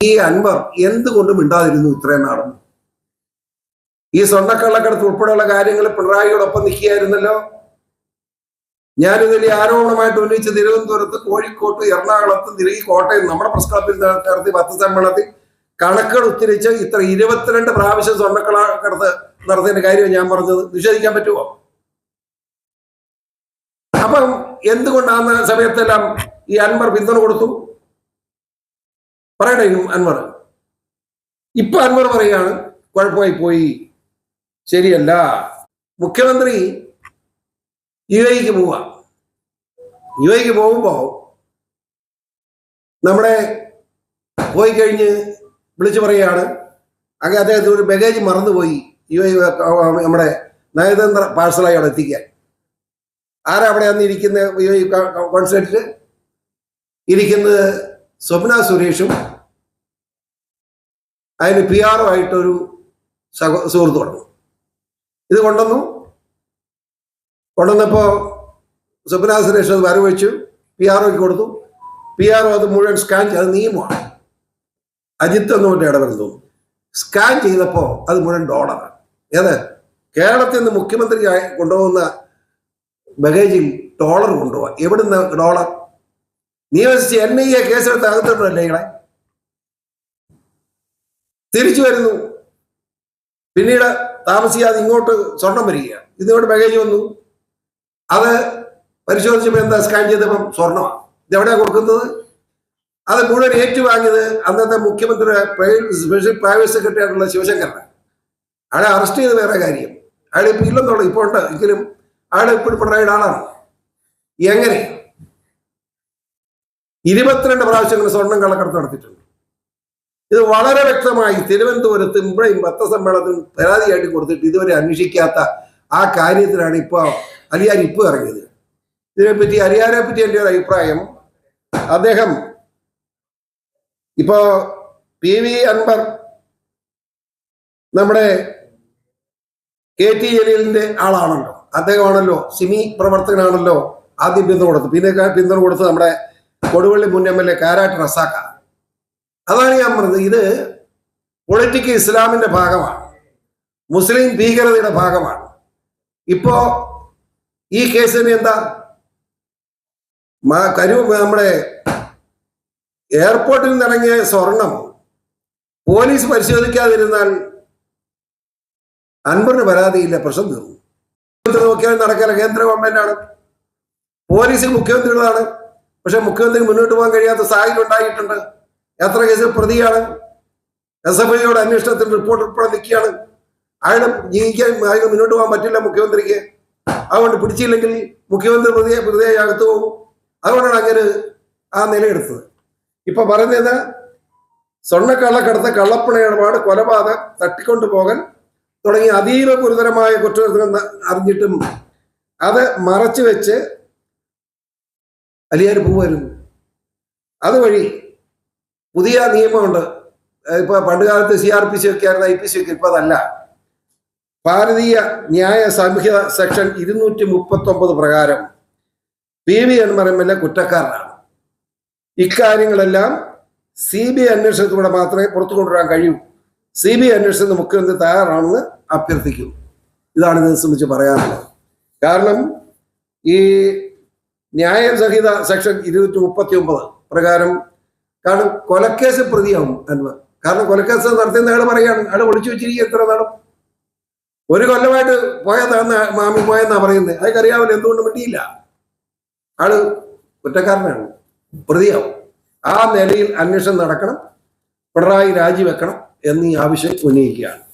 ഈ അൻവർ എന്തുകൊണ്ട് മിണ്ടാതിരുന്നു ഇത്രയും നാടുന്നു ഈ സ്വർണക്കള്ളക്കടത്ത് ഉൾപ്പെടെയുള്ള കാര്യങ്ങൾ പിണറായിയോടൊപ്പം നിൽക്കുകയായിരുന്നല്ലോ? ഞാനിതിൽ ആരോപണമായിട്ട് ഉന്നയിച്ച് തിരുവനന്തപുരത്ത് കോഴിക്കോട്ട് എറണാകുളത്ത് തിരികെ കോട്ടയം നമ്മുടെ പ്രസ് നടത്തിയ പത്ത് സമ്മേളനത്തിൽ കണക്കുകൾ ഉത്തരിച്ച് ഇത്ര ഇരുപത്തിരണ്ട് പ്രാവശ്യം സ്വർണക്കള്ളക്കടത്ത് നടത്തിയതിന്റെ കാര്യം ഞാൻ പറഞ്ഞത്. നിഷേധിക്കാൻ പറ്റുമോ? അപ്പം എന്തുകൊണ്ടാണ് സമയത്തെല്ലാം ഈ അൻവർ പിന്തുണ കൊടുത്തു? പറയട്ടെ അൻവർ. ഇപ്പൊ അൻവർ പറയാണ് കുഴപ്പമായി പോയി. ശരിയല്ല. മുഖ്യമന്ത്രി യു എക്ക് പോവാ യു എക്ക് പോകുമ്പോ നമ്മുടെ പോയി കഴിഞ്ഞ് വിളിച്ചു പറയുകയാണ്. അങ്ങനെ അദ്ദേഹത്തിന് ഒരു ബഗേജ് മറന്നുപോയി. യു എ നമ്മുടെ നയതന്ത്ര പാഴ്സലായി അവിടെ എത്തിക്കാൻ ആരാ അവിടെ അന്ന് ഇരിക്കുന്ന യു എ കോൺസുലേറ്റിൽ ഇരിക്കുന്നത് സ്വപ്ന സുരേഷും അതിന് പി ആറുമായിട്ടൊരു സഹ സുഹൃത്ത് കൊണ്ടു ഇത് കൊണ്ടുവന്നു. കൊണ്ടുവന്നപ്പോ സ്വപ്ന സുരേഷ് അത് വരവെച്ചു പി ആർഒക്ക് കൊടുത്തു. പി ആർ അത് മുഴുവൻ സ്കാൻ ചെയ്ത് നിയമമാണ് അജിത്ത് എന്ന് പറഞ്ഞ ഇടവരുന്നു സ്കാൻ ചെയ്തപ്പോൾ അത് മുഴുവൻ ഡോളറാണ്. ഏത്? കേരളത്തിൽ നിന്ന് മുഖ്യമന്ത്രി കൊണ്ടുപോകുന്ന ബഗേജിൽ ഡോളർ കൊണ്ടുപോകാം എവിടുന്ന് ഡോളർ? നിയമസിച്ച് എൻ ഐ എ കേസെടുത്ത് അകത്തിട്ടല്ലേ ഇങ്ങളെ തിരിച്ചു വരുന്നു. പിന്നീട് താമസിയാതെ ഇങ്ങോട്ട് സ്വർണം വരികയാണ്. ഇതിങ്ങോട്ട് ബഗേജ് വന്നു. അത് പരിശോധിച്ചപ്പോൾ എന്താ സ്കാൻ ചെയ്തപ്പം സ്വർണമാണ്. ഇതെവിടെയാണ് കൊടുക്കുന്നത്? അത് മുഴുവൻ ഏറ്റുവാങ്ങിയത് അന്നത്തെ മുഖ്യമന്ത്രിയുടെ സ്പെഷ്യൽ പ്രൈവറ്റ് സെക്രട്ടറി ആയിട്ടുള്ള ശിവശങ്കരനാണ്. അയാളെ അറസ്റ്റ് ചെയ്ത് വേറെ കാര്യം. അയാൾ ഇപ്പം ഇല്ലെന്നുള്ളു ഇപ്പോൾ ഉണ്ട്. എങ്കിലും അയാൾ ഇപ്പോഴും പിണറായിയുടെ ആളാണ്. എങ്ങനെ? ഇരുപത്തിരണ്ട് പ്രാവശ്യങ്ങൾ സ്വർണം കള്ളക്കടത്ത് നടത്തിയിട്ടുണ്ട്. ഇത് വളരെ വ്യക്തമായി തിരുവനന്തപുരത്ത് ഇമ്പഴയും പത്രസമ്മേളനത്തിൽ പരാതിയായിട്ട് കൊടുത്തിട്ട് ഇതുവരെ അന്വേഷിക്കാത്ത ആ കാര്യത്തിലാണ് ഇപ്പോൾ അലിയാർ ഇപ്പ് ഇറങ്ങിയത്. ഇതിനെപ്പറ്റി അലിയാരെ പറ്റി എന്റെ ഒരു അഭിപ്രായം അദ്ദേഹം ഇപ്പോ പി വി അൻവർ നമ്മുടെ കെ ടി ജലീലിന്റെ ആളാണല്ലോ. അദ്ദേഹമാണല്ലോ സിമി പ്രവർത്തകനാണല്ലോ ആദ്യം പിന്തുണ കൊടുത്തത്. പിന്നെ പിന്തുണ കൊടുത്തത് നമ്മുടെ കൊടുവള്ളി മുൻ M L A Karat Razak. അതാണ് ഞാൻ പറഞ്ഞത്. ഇത് പൊളിറ്റിക്കൽ ഇസ്ലാമിന്റെ ഭാഗമാണ്. മുസ്ലിം ഭീകരതയുടെ ഭാഗമാണ്. ഇപ്പോ ഈ കേസിന് എന്താ? കരു നമ്മുടെ എയർപോർട്ടിൽ നിന്നിറങ്ങിയ സ്വർണം പോലീസ് പരിശോധിക്കാതിരുന്നാൽ അൻപറിന് പരാതിയില്ല പ്രശ്നം തീർന്നു. നോക്കിയാൽ നടക്കാൻ കേന്ദ്ര ഗവൺമെന്റാണ്. പോലീസ് മുഖ്യമന്ത്രിയുടേതാണ് പക്ഷെ മുഖ്യമന്ത്രി മുന്നോട്ട് പോകാൻ കഴിയാത്ത സാഹചര്യം ഉണ്ടായിട്ടുണ്ട്. എത്ര കേസിൽ പ്രതിയാണ്? എസ് എഫ് ഐയുടെ അന്വേഷണത്തിൽ റിപ്പോർട്ട് ഉൾപ്പെടെ നിൽക്കുകയാണ്. അയാൾ ജീവിക്കാൻ അയാൾ മുന്നോട്ട് പോകാൻ പറ്റില്ല മുഖ്യമന്ത്രിക്ക്. അതുകൊണ്ട് പിടിച്ചില്ലെങ്കിൽ മുഖ്യമന്ത്രി പ്രതിയെ പ്രതിയായി അകത്തു പോകും. അതുകൊണ്ടാണ് അങ്ങനെ ആ നിലയെടുത്തത്. ഇപ്പൊ പറയുന്നത് സ്വർണക്കള്ളക്കടത്ത് കള്ളപ്പണ ഇടപാട് കൊലപാതകം തട്ടിക്കൊണ്ടുപോകൽ തുടങ്ങിയ അതീവ ഗുരുതരമായ കുറ്റകൃത്യങ്ങൾ അറിഞ്ഞിട്ടും അത് മറച്ചു വെച്ച് അലിയാർ പോവായിരുന്നു. അതുവഴി പുതിയ നിയമമുണ്ട്. ഇപ്പൊ പണ്ടുകാലത്ത് സി ആർ പി സി ഒക്കെ ആയിരുന്നു ഐ പി സി ഒക്കെ. ഇപ്പൊ അതല്ല. ഭാരതീയ ന്യായ സംഹിത സെക്ഷൻ ഇരുന്നൂറ്റി മുപ്പത്തി ഒമ്പത് പ്രകാരം P V Anwar M L A കുറ്റക്കാരനാണ്. ഇക്കാര്യങ്ങളെല്ലാം സി ബി ഐ അന്വേഷണത്തിലൂടെ മാത്രമേ പുറത്തു കൊണ്ടുവരാൻ കഴിയൂ. സി ബി ഐ അന്വേഷണത്തിന് മുഖ്യമന്ത്രി തയ്യാറാണെന്ന് അഭ്യർത്ഥിക്കും ഇതാണ് ഇതിനെ സംബന്ധിച്ച് പറയാനുള്ളത്. കാരണം ഈ ന്യായ സംഹിത സെക്ഷൻ ഇരുന്നൂറ്റി മുപ്പത്തി ഒമ്പത് പ്രകാരം കാരണം കൊലക്കേസ് പ്രതിയാവും എന്ന് കാരണം കൊലക്കേസ് നടത്തുന്ന അയാൾ പറയാണ് അയാൾ ഒളിച്ചു വെച്ചിരിക്കുക എത്ര നാളും. ഒരു കൊല്ലമായിട്ട് പോയതാന്ന് മാമി പോയെന്നാ പറയുന്നത്. അതൊക്കെ എന്തുകൊണ്ട് മിണ്ടിയില്ല. ആൾ കുറ്റക്കാരനാണ്. പ്രതിയാവും. ആ നിലയിൽ അന്വേഷണം നടക്കണം. പിണറായി രാജിവെക്കണം എന്നീ ആവശ്യം ഉന്നയിക്കുകയാണ്.